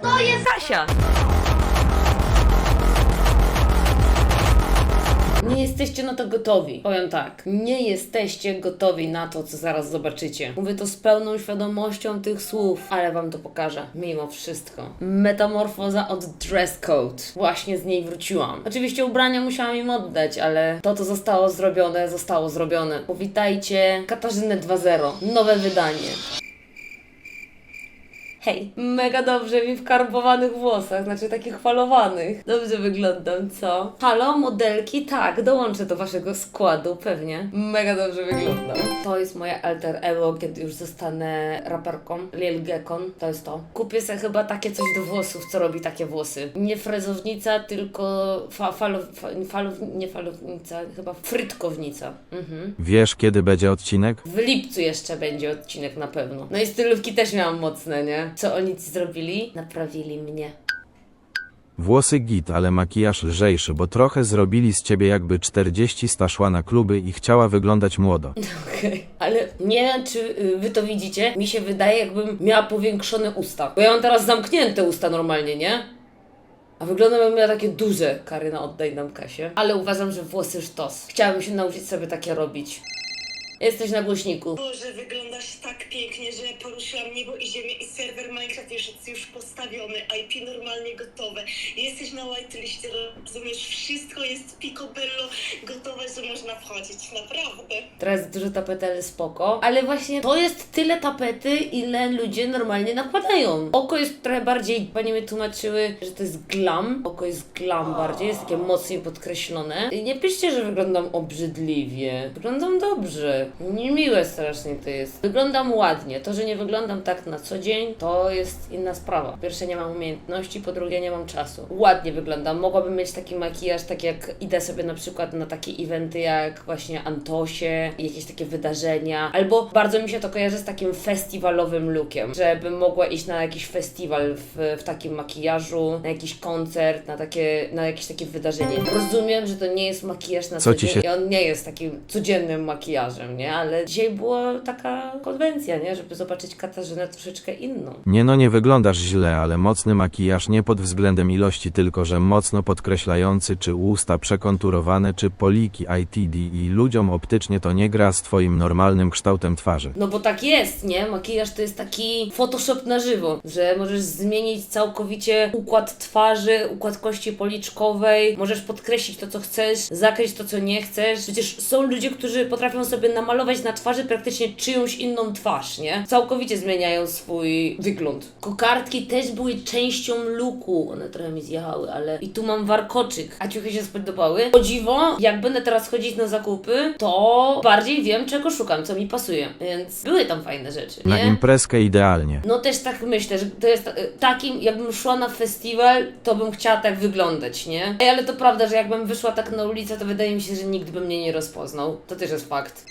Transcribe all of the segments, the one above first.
To jest Kasia! Nie jesteście na to gotowi. Powiem tak, nie jesteście gotowi na to, co zaraz zobaczycie. Mówię to z pełną świadomością tych słów, ale wam to pokażę. Mimo wszystko. Metamorfoza od dress code. Właśnie z niej wróciłam. Oczywiście ubrania musiałam im oddać, ale to, co zostało zrobione, zostało zrobione. Powitajcie Katarzynę 2.0. Nowe wydanie. Hej, mega dobrze mi w karbowanych włosach, znaczy takich falowanych. Dobrze wyglądam, co? Halo, modelki? Tak, dołączę do waszego składu, pewnie. Mega dobrze wyglądam. To jest moje alter ego, kiedy już zostanę raperką. Lil Gekon, to jest to. Kupię sobie chyba takie coś do włosów, co robi takie włosy. Nie frezownica, tylko fa falow, fa falow, nie falownica, chyba frytkownica. Mhm. Wiesz, kiedy będzie odcinek? W lipcu jeszcze będzie odcinek na pewno. No i stylówki też miałam mocne, nie? Co oni ci zrobili? Naprawili mnie. Włosy git, ale makijaż lżejszy, bo trochę zrobili z ciebie jakby 40 szła na kluby i chciała wyglądać młodo. Okej. Ale nie wiem, czy y, wy to widzicie. Mi się wydaje, jakbym miała powiększone usta. Bo ja mam teraz zamknięte usta normalnie, nie? A wyglądam jakbym miała takie duże. Karyna, oddaj nam Kasię. Ale uważam, że włosy sztos. Chciałabym się nauczyć sobie takie robić. Jesteś na głośniku. Boże, wyglądasz tak pięknie, że poruszyłam niebo i ziemię i serwer Minecraft jest już postawiony, IP normalnie gotowe. Jesteś na whiteliście, rozumiesz, wszystko jest picobello gotowe, że można wchodzić, naprawdę. Teraz dużo tapety, ale spoko. Ale właśnie to jest tyle tapety, ile ludzie normalnie nakładają. Oko jest trochę bardziej, panie mi tłumaczyły, że to jest glam. Oko jest glam bardziej, jest takie mocniej podkreślone. I nie piszcie, że wyglądam obrzydliwie. Wyglądam dobrze. Niemiłe strasznie to jest. Wyglądam ładnie. To, że nie wyglądam tak na co dzień, to jest inna sprawa. Po pierwsze nie mam umiejętności, po drugie nie mam czasu. Ładnie wyglądam. Mogłabym mieć taki makijaż, tak jak idę sobie na przykład na takie eventy jak właśnie Antosie i jakieś takie wydarzenia. Albo bardzo mi się to kojarzy z takim festiwalowym lookiem, żebym mogła iść na jakiś festiwal w, w takim makijażu, na jakiś koncert, na, takie, na jakieś takie wydarzenie. Rozumiem, że to nie jest makijaż na Co co dzień się- i on nie jest takim codziennym makijażem, nie? Ale dzisiaj była taka konwencja, nie? Żeby zobaczyć Katarzynę troszeczkę inną. Nie no, nie wyglądasz źle, ale mocny makijaż nie pod względem ilości, tylko że mocno podkreślający, czy usta przekonturowane, czy poliki ITD i ludziom optycznie to nie gra z twoim normalnym kształtem twarzy. No bo tak jest, nie? Makijaż to jest taki Photoshop na żywo, że możesz zmienić całkowicie układ twarzy, układ kości policzkowej, możesz podkreślić to, co chcesz, zakryć to, co nie chcesz. Przecież są ludzie, którzy potrafią sobie namalować na twarzy praktycznie czyjąś inną twarz, nie? Całkowicie zmieniają swój wygląd. Kokardki też były częścią looku, one trochę mi zjechały, ale i tu mam warkoczyk, a ciuchy się spodobały. O dziwo, jak będę teraz chodzić na zakupy, to bardziej wiem, czego szukam, co mi pasuje, więc były tam fajne rzeczy, Na nie? imprezkę idealnie. No też tak myślę, że to jest e, takim, jakbym szła na festiwal, to bym chciała tak wyglądać, nie? Ej, ale to prawda, że jakbym wyszła tak na ulicę, to wydaje mi się, że nikt by mnie nie rozpoznał. To też jest fakt.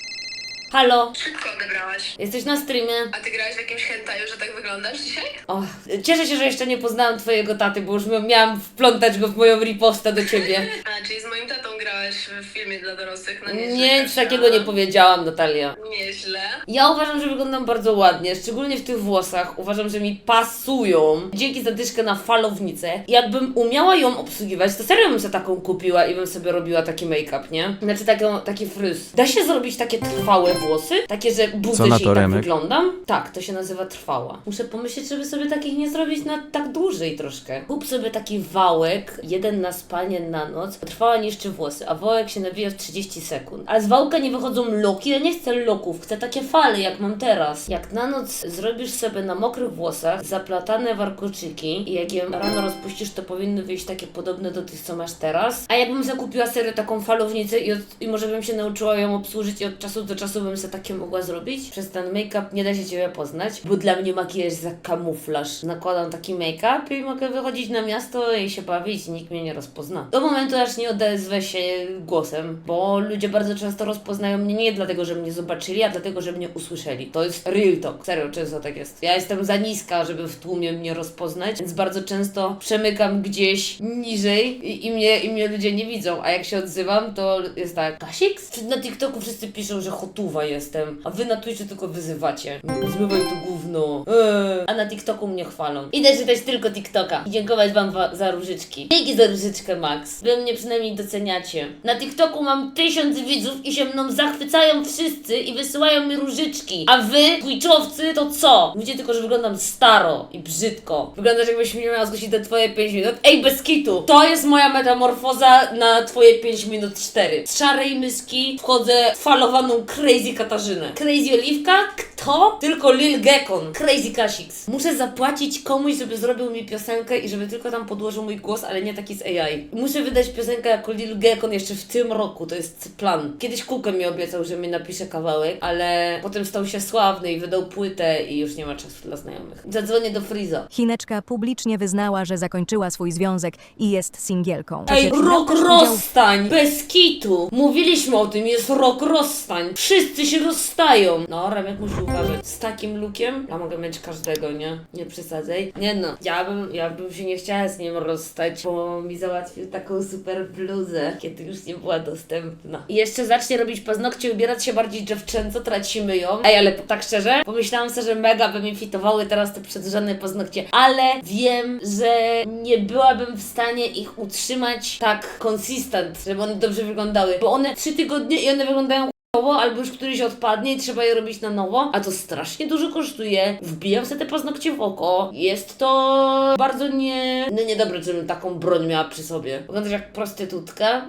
Halo, Szybko odebrałaś. jesteś na streamie? A ty grałaś w jakimś hentaju, że tak wyglądasz dzisiaj? O, cieszę się, że jeszcze nie poznałam twojego taty, bo już mia- miałam wplątać go w moją ripostę do ciebie. A, czyli z moim tatą grałaś w filmie dla dorosłych. No nieźle, Nie, nic takiego nie powiedziałam, Natalia. Nieźle. Ja uważam, że wyglądam bardzo ładnie, szczególnie w tych włosach. Uważam, że mi pasują. Dzięki za dyszkę na falownicę. Jakbym umiała ją obsługiwać, to serio bym sobie taką kupiła i bym sobie robiła taki make-up, nie? Znaczy taką, taki fryz. Da się zrobić takie trwałe włosy? Takie, że budzę na się to, i tak Remek? wyglądam? Tak, to się nazywa trwała. Muszę pomyśleć, żeby sobie takich nie zrobić na tak dłużej troszkę. Kup sobie taki wałek, jeden na spanie na noc. Trwała niszczy włosy, a wałek się nawija w 30 sekund. A z wałka nie wychodzą loki, ja nie chcę loków, chcę takie fale, jak mam teraz. Jak na noc zrobisz sobie na mokrych włosach zaplatane warkoczyki i jak je rano rozpuścisz, to powinny wyjść takie podobne do tych, co masz teraz. A jakbym zakupiła serio taką falownicę i, od, i może bym się nauczyła ją obsłużyć i od czasu do czasu bym sobie takie mogła zrobić. Przez ten make-up nie da się Ciebie poznać, bo dla mnie makijaż jak kamuflaż. Nakładam taki make-up i mogę wychodzić na miasto i się bawić nikt mnie nie rozpozna. Do momentu, aż nie odezwę się głosem, bo ludzie bardzo często rozpoznają mnie nie dlatego, że mnie zobaczyli, a dlatego, że mnie usłyszeli. To jest real talk. Serio, często tak jest. Ja jestem za niska, żeby w tłumie mnie rozpoznać, więc bardzo często przemykam gdzieś niżej i, i, mnie, i mnie ludzie nie widzą, a jak się odzywam, to jest tak, Kasik? Na TikToku wszyscy piszą, że hotuwa jestem, a wy na Twitchu tylko wyzywacie. Zmywaj to gówno. Eee. A na TikToku mnie chwalą. Idę czytać tylko TikToka i dziękować wam wa- za różyczki. Dzięki za różyczkę, Max. Wy mnie przynajmniej doceniacie. Na TikToku mam tysiąc widzów i się mną zachwycają wszyscy i wysyłają mi różyczki. A wy, Twitchowcy, to co? Mówicie tylko, że wyglądam staro i brzydko. Wyglądasz jakbyś mnie miała zgłosić te twoje 5 minut. Ej, bez kitu! To jest moja metamorfoza na twoje 5 minut 4. Z szarej myski wchodzę w falowaną Crazy Katarzynę. Crazy Oliwka? Kto? Tylko Lil Gekon. Crazy Kasix. Muszę zapłacić komuś, żeby zrobił mi piosenkę i żeby tylko tam podłożył mój głos, ale nie taki z AI. Muszę wydać piosenkę jako Lil Gekon jeszcze w tym roku, to jest plan. Kiedyś Kukę mi obiecał, że mi napisze kawałek, ale potem stał się sławny i wydał płytę i już nie ma czasu dla znajomych. Zadzwonię do Friza. Chineczka publicznie wyznała, że zakończyła swój związek i jest singielką. Ej, rok też udział rozstań! Bez kitu! Mówiliśmy o tym, jest rok rozstań. Wszyscy się rozstają. No, Remek musi uważać. Z takim lookiem ja mogę mieć każdego, nie? Nie przesadzaj. Nie no, ja bym, ja bym się nie chciała z nim rozstać, bo mi załatwił taką super bluzę, kiedy już nie była dostępna. I jeszcze zacznie robić paznokcie ubierać się bardziej dziewczęco, tracimy ją. Ej, ale tak szczerze, pomyślałam sobie, że mega by mi fitowały teraz te przedrzane paznokcie, ale wiem, że nie byłabym w stanie ich utrzymać tak konsistent, żeby one dobrze wyglądały, bo one trzy tygodnie i one wyglądają albo już któryś odpadnie i trzeba je robić na nowo, a to strasznie dużo kosztuje. Wbijam sobie te paznokcie w oko. Jest to bardzo nie... No niedobre, żebym taką broń miała przy sobie. Wyglądasz jak prostytutka.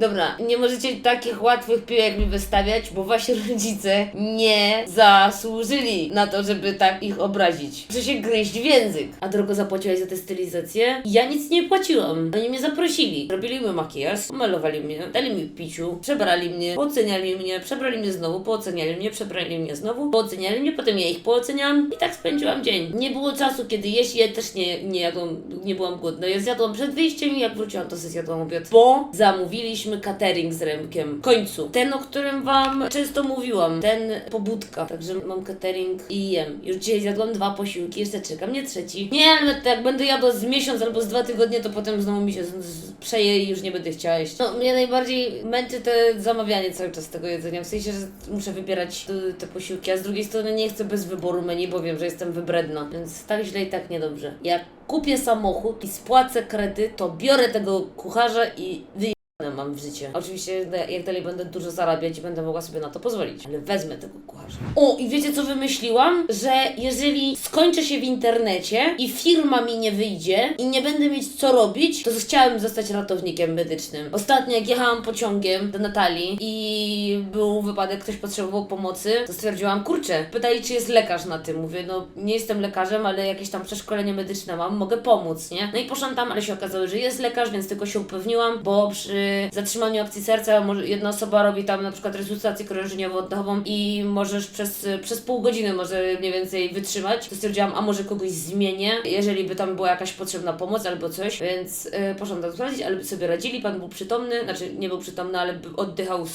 Dobra, nie możecie takich łatwych piłek mi wystawiać, bo wasi rodzice nie zasłużyli na to, żeby tak ich obrazić. Muszę się gryźć w język. A drogo zapłaciłaś za tę stylizację? Ja nic nie płaciłam. Oni mnie zaprosili. Robili mi makijaż, malowali mnie, dali mi piciu, przebrali mnie, pooceniali mnie, przebrali mnie znowu, pooceniali mnie, przebrali mnie znowu, pooceniali mnie, potem ja ich pooceniałam i tak spędziłam dzień. Nie było czasu, kiedy jeść, ja też nie, nie jadłam, nie byłam głodna. Ja zjadłam przed wyjściem i jak wróciłam, to sobie zjadłam obiad. Bo zamówiliśmy catering z Remkiem. W końcu. Ten, o którym Wam często mówiłam. Ten pobudka. Także mam catering i jem. Już dzisiaj zjadłam dwa posiłki, jeszcze czeka mnie trzeci. Nie, ale jak będę jadła z miesiąc albo z dwa tygodnie, to potem znowu mi się z- z- przeje i już nie będę chciała jeść. No, mnie najbardziej męczy te zamawianie cały czas tego jedzenia. W sensie, że muszę wybierać y, te posiłki, a z drugiej strony nie chcę bez wyboru menu, bo wiem, że jestem wybredna. Więc tak źle i tak niedobrze. Jak kupię samochód i spłacę kredyt, to biorę tego kucharza i wyję mam w życie. Oczywiście, da- jak dalej będę dużo zarabiać będę mogła sobie na to pozwolić, ale wezmę tego kucharza. O, i wiecie co wymyśliłam? Że jeżeli skończę się w internecie i firma mi nie wyjdzie i nie będę mieć co robić, to chciałabym zostać ratownikiem medycznym. Ostatnio, jak jechałam pociągiem do Natalii i był wypadek, ktoś potrzebował pomocy, to stwierdziłam, kurczę, pytali, czy jest lekarz na tym. Mówię, no nie jestem lekarzem, ale jakieś tam przeszkolenie medyczne mam, mogę pomóc, nie? No i poszłam tam, ale się okazało, że jest lekarz, więc tylko się upewniłam, bo przy zatrzymaniu akcji serca może jedna osoba robi tam na przykład resuscytację krążeniowo-oddechową i możesz przez, przez pół godziny może mniej więcej wytrzymać. To stwierdziłam, a może kogoś zmienię, jeżeli by tam była jakaś potrzebna pomoc albo coś, więc y, poszłam tam sprawdzić, ale sobie radzili, pan był przytomny, znaczy nie był przytomny, ale oddychał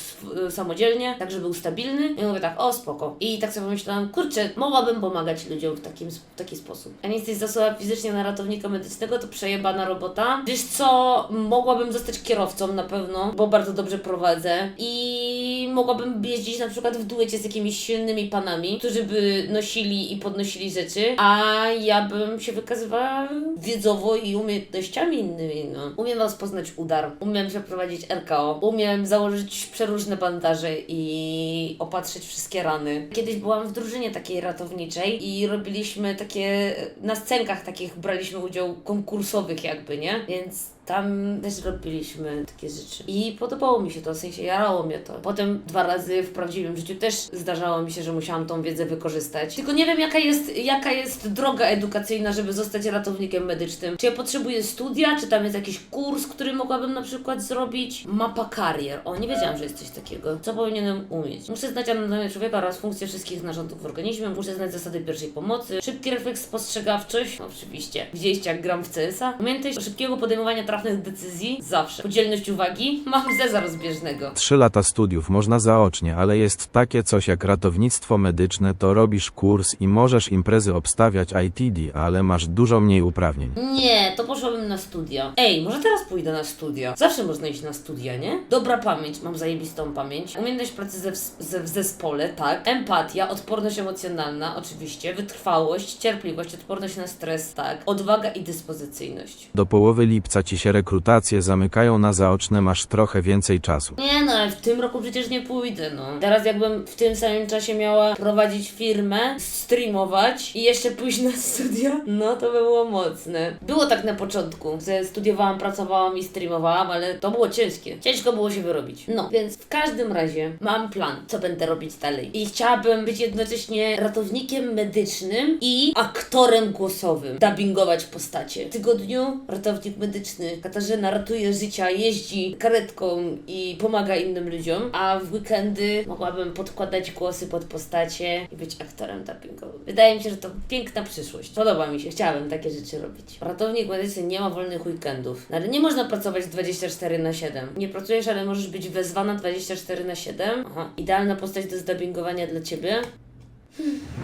samodzielnie, także był stabilny. I mówię tak, o spoko. I tak sobie pomyślałam, kurczę, mogłabym pomagać ludziom w, takim, w taki sposób. A nie jesteś zasłała fizycznie na ratownika medycznego, to przejebana robota. Wiesz co, mogłabym zostać kierowcą na pewno, bo bardzo dobrze prowadzę i mogłabym jeździć na przykład w duecie z jakimiś silnymi panami, którzy by nosili i podnosili rzeczy, a ja bym się wykazywała wiedzowo i umiejętnościami innymi, no. Umiem rozpoznać udar, umiem przeprowadzić RKO, umiem założyć przeróżne bandaże i opatrzyć wszystkie rany. Kiedyś byłam w drużynie takiej ratowniczej i robiliśmy takie, na scenkach takich braliśmy udział konkursowych jakby, nie? Więc tam też robiliśmy takie rzeczy. I podobało mi się to, w sensie jarało mnie to. Potem dwa razy w prawdziwym życiu też zdarzało mi się, że musiałam tą wiedzę wykorzystać. Tylko nie wiem, jaka jest, jaka jest droga edukacyjna, żeby zostać ratownikiem medycznym. Czy ja potrzebuję studia, czy tam jest jakiś kurs, który mogłabym na przykład zrobić? Mapa karier. O, nie wiedziałam, że jest coś takiego. Co powinienem umieć? Muszę znać anatomię człowieka oraz funkcje wszystkich narządów w organizmie. Muszę znać zasady pierwszej pomocy. Szybki refleks spostrzegawczość. Oczywiście. Widzieliście, jak gram w CS-a? Szybkiego podejmowania trafnych decyzji? Zawsze. Podzielność uwagi? Mam zeza rozbieżnego. Trzy lata studiów można zaocznie, ale jest takie coś jak ratownictwo medyczne, to robisz kurs i możesz imprezy obstawiać ITD, ale masz dużo mniej uprawnień. Nie, to poszłabym na studia. Ej, może teraz pójdę na studia. Zawsze można iść na studia, nie? Dobra pamięć, mam zajebistą pamięć. Umiejętność pracy ze, ze, w zespole, tak. Empatia, odporność emocjonalna, oczywiście. Wytrwałość, cierpliwość, odporność na stres, tak. Odwaga i dyspozycyjność. Do połowy lipca ci się rekrutacje zamykają na zaoczne, masz trochę więcej czasu. Nie no, ale w tym roku przecież nie pójdę, no. Teraz jakbym w tym samym czasie miała prowadzić firmę, streamować i jeszcze pójść na studia, no to by było mocne. Było tak na początku, że studiowałam, pracowałam i streamowałam, ale to było ciężkie. Ciężko było się wyrobić. No, więc w każdym razie mam plan, co będę robić dalej. I chciałabym być jednocześnie ratownikiem medycznym i aktorem głosowym. Dubbingować postacie. W tygodniu ratownik medyczny Katarzyna ratuje życia, jeździ karetką i pomaga innym ludziom, a w weekendy mogłabym podkładać głosy pod postacie i być aktorem dubbingowym. Wydaje mi się, że to piękna przyszłość. Podoba mi się, chciałabym takie rzeczy robić. Ratownik medyczny nie ma wolnych weekendów, no ale nie można pracować 24 na 7. Nie pracujesz, ale możesz być wezwana 24 na 7. Aha, idealna postać do zdubbingowania dla Ciebie.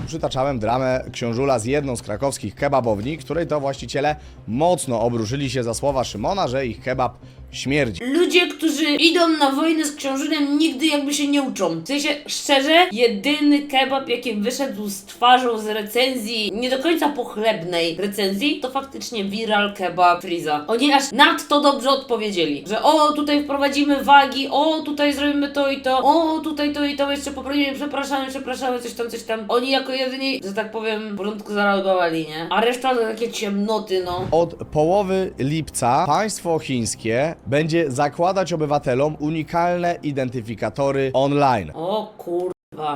Przytaczałem dramę książula z jedną z krakowskich kebabowni, której to właściciele mocno obruszyli się za słowa Szymona, że ich kebab śmierdzi. Ludzie, którzy idą na wojnę z książunem, nigdy jakby się nie uczą. W sensie, szczerze, jedyny kebab, jaki wyszedł z twarzą z recenzji, nie do końca pochlebnej recenzji, to faktycznie viral kebab Friza. Oni aż nadto dobrze odpowiedzieli, że o, tutaj wprowadzimy wagi, o, tutaj zrobimy to i to, o, tutaj to i to, jeszcze poprawimy, przepraszamy, przepraszamy, coś tam, coś tam. Oni jako jedyni, że tak powiem, w porządku zareagowali, nie? A reszta to takie ciemnoty, no. Od połowy lipca państwo chińskie będzie zakładać obywatelom unikalne identyfikatory online. O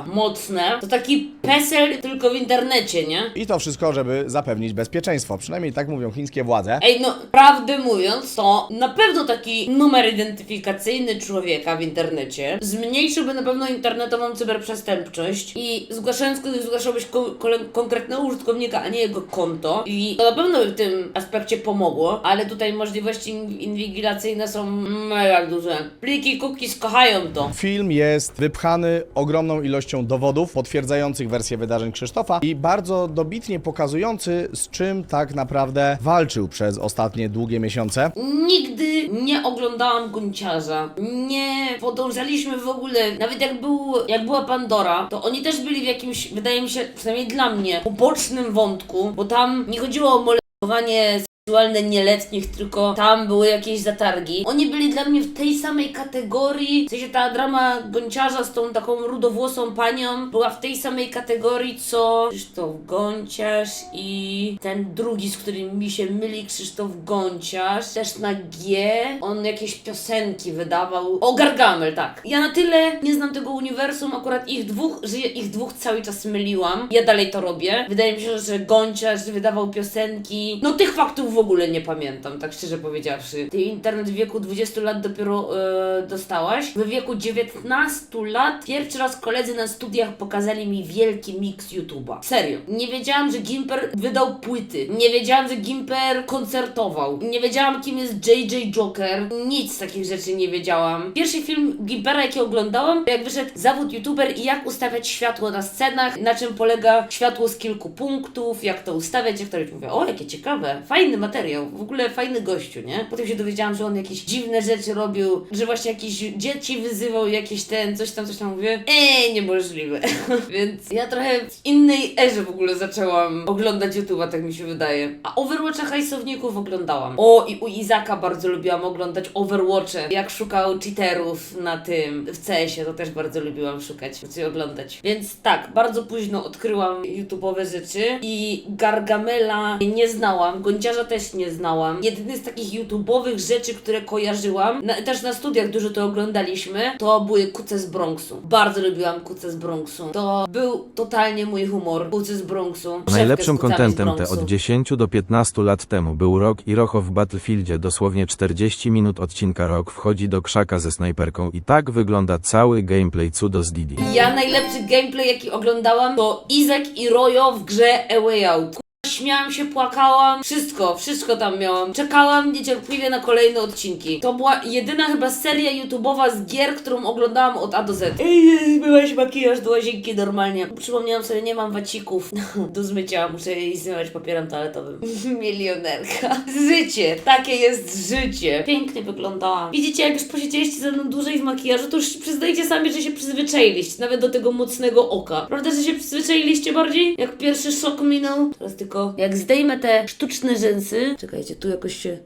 mocne. To taki PESEL tylko w internecie, nie? I to wszystko, żeby zapewnić bezpieczeństwo. Przynajmniej tak mówią chińskie władze. Ej, no, prawdę mówiąc, to na pewno taki numer identyfikacyjny człowieka w internecie zmniejszyłby na pewno internetową cyberprzestępczość i zgłaszając kogoś, zgłaszałbyś ko- kole- konkretnego użytkownika, a nie jego konto i to na pewno by w tym aspekcie pomogło, ale tutaj możliwości in- inwigilacyjne są mega duże. Pliki cookies kochają to. Film jest wypchany ogromną ilością dowodów potwierdzających wersję wydarzeń Krzysztofa i bardzo dobitnie pokazujący, z czym tak naprawdę walczył przez ostatnie długie miesiące. Nigdy nie oglądałam Gunciarza. Nie podążaliśmy w ogóle. Nawet jak, był, jak była Pandora, to oni też byli w jakimś, wydaje mi się, przynajmniej dla mnie, pobocznym wątku, bo tam nie chodziło o molestowanie seksualne nieletnich, tylko tam były jakieś zatargi. Oni byli dla mnie w tej samej kategorii, w sensie ta drama Gonciarza z tą taką rudowłosą panią była w tej samej kategorii, co Krzysztof Gonciarz i ten drugi, z którym mi się myli, Krzysztof Gonciarz, też na G. On jakieś piosenki wydawał. O, Gargamel, tak. Ja na tyle nie znam tego uniwersum, akurat ich dwóch, że ich dwóch cały czas myliłam. Ja dalej to robię. Wydaje mi się, że Gonciarz wydawał piosenki. No tych faktów w ogóle nie pamiętam, tak szczerze powiedziawszy. Ty internet w wieku 20 lat dopiero e, dostałaś. W wieku 19 lat pierwszy raz koledzy na studiach pokazali mi wielki miks YouTube'a. Serio. Nie wiedziałam, że Gimper wydał płyty. Nie wiedziałam, że Gimper koncertował. Nie wiedziałam, kim jest JJ Joker. Nic z takich rzeczy nie wiedziałam. Pierwszy film Gimpera, jaki oglądałam, jak wyszedł zawód YouTuber i jak ustawiać światło na scenach, na czym polega światło z kilku punktów, jak to ustawiać, jak to. Mówię, o, jakie ciekawe, fajny materiał, w ogóle fajny gościu, nie? Potem się dowiedziałam, że on jakieś dziwne rzeczy robił, że właśnie jakieś dzieci wyzywał, jakieś ten, coś tam, coś tam. Mówię, ej, niemożliwe. Więc ja trochę w innej erze w ogóle zaczęłam oglądać YouTube'a, tak mi się wydaje. A Overwatcha hajsowników oglądałam. O, i u Izaka bardzo lubiłam oglądać Overwatche, jak szukał cheaterów na tym, w CS-ie, to też bardzo lubiłam szukać, czy oglądać. Więc tak, bardzo późno odkryłam YouTube'owe rzeczy i Gargamela nie znałam, Gonciarza też nie znałam. Jedyny z takich YouTube'owych rzeczy, które kojarzyłam, na, też na studiach dużo to oglądaliśmy, to były kuce z Bronxu. Bardzo lubiłam kuce z Bronxu. To był totalnie mój humor, kuce z Bronxu. Najlepszym kontentem te od 10 do 15 lat temu był Rok i Rocho w Battlefieldzie. Dosłownie 40 minut odcinka Rok wchodzi do krzaka ze snajperką i tak wygląda cały gameplay Cudo z Didi. Ja najlepszy gameplay jaki oglądałam to Izak i Rojo w grze A Way Out. Śmiałam się, płakałam, wszystko, wszystko tam miałam. Czekałam niecierpliwie na kolejne odcinki. To była jedyna chyba seria YouTube'owa z gier, którą oglądałam od A do Z. Ej, byłaś makijaż do łazienki normalnie. Przypomniałam sobie, nie mam wacików do zmycia, muszę zmywać papierem toaletowym. Milionerka. Życie, takie jest życie. Pięknie wyglądałam. Widzicie, jak już posiedzieliście ze mną dłużej w makijażu, to już przyznajcie sami, że się przyzwyczailiście, nawet do tego mocnego oka. Prawda, że się przyzwyczailiście bardziej? Jak pierwszy szok minął? Teraz tylko, jak zdejmę te sztuczne rzęsy... Czekajcie, tu jakoś się...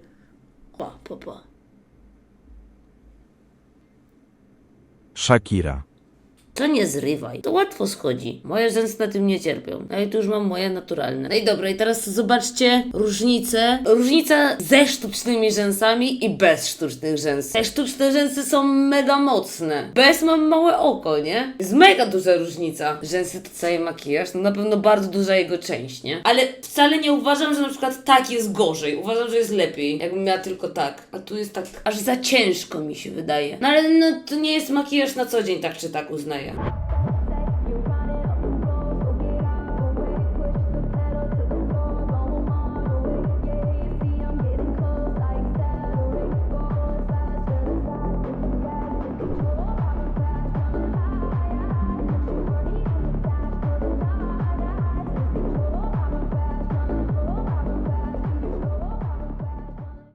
Pa, pa, pa. Shakira. To nie zrywaj. To łatwo schodzi. Moje rzęsy na tym nie cierpią. No i tu już mam moje naturalne. No i dobra, i teraz zobaczcie różnicę. Różnica ze sztucznymi rzęsami i bez sztucznych rzęs. Te sztuczne rzęsy są mega mocne. Bez mam małe oko, nie? Jest mega duża różnica. Rzęsy to cały makijaż. No na pewno bardzo duża jego część, nie? Ale wcale nie uważam, że na przykład tak jest gorzej. Uważam, że jest lepiej. Jakbym miała tylko tak. A tu jest tak aż za ciężko mi się wydaje. No ale no to nie jest makijaż na co dzień, tak czy tak uznaję. Australia.